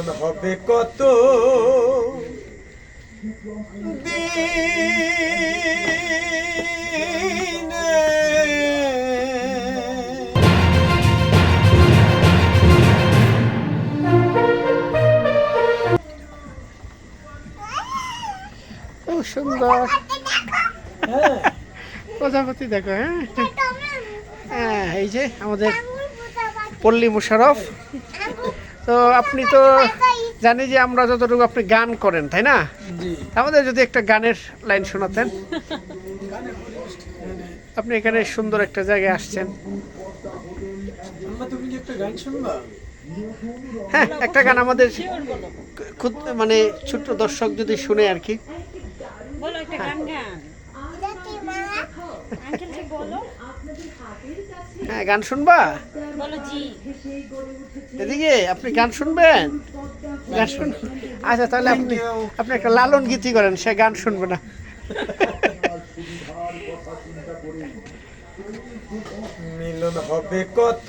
মিলন হবে কত? সুন্দর। প্রজাপতি দেখো হ্যাঁ। হ্যাঁ এই যে আমাদের পল্লী মুশারফ। তো আপনি তো জানি যে আমরা যতটুকু আপনি গান করেন তাই না? আমাদের যদি একটা গানের লাইন শোনাতেন। আপনি এখানে সুন্দর একটা জায়গায় আসছেন। হ্যাঁ একটা গান আমাদের খুব মানে ছোট্ট দর্শক যদি শুনে আর কি। বলো একটা গান গান। আঙ্কেল বলো? হ্যাঁ গান শুনবা? এদিকে আপনি গান শুনবেন? গান শুন আচ্ছা তাহলে আপনি আপনি একটা লালন গীতি করেন সে গান শুনবে না। মিলন হবে কত?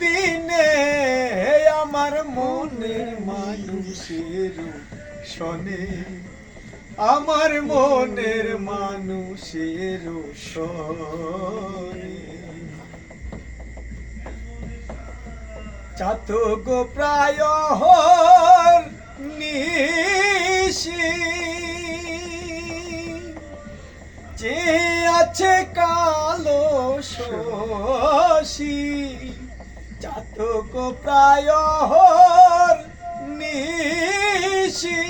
দিনে আমার মনের মানুষের শনে, আমার মনের মানুষের শনে। চাত গো প্রায় নিশি যে আছে কালো শশী। চাত গো প্রায় নিশি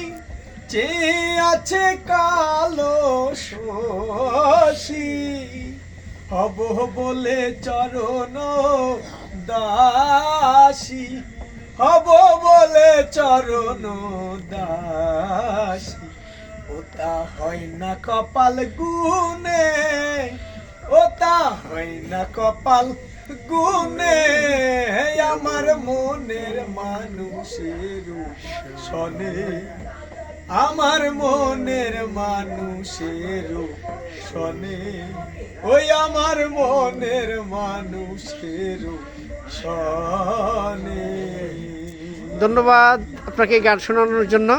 যে আছে কালো শশী। হব বলে চরণ দাসী, হব বলে চরণ দাসী। ওটা হয় না কপাল গুনে ওটা হয় না কপাল গুনে আমার মনের মানুষের শনে আমার মনের মানুষের শনে ওই আমার মনের মানুষের শনে ধন্যবাদ আপনাকে গান শোনানোর জন্য।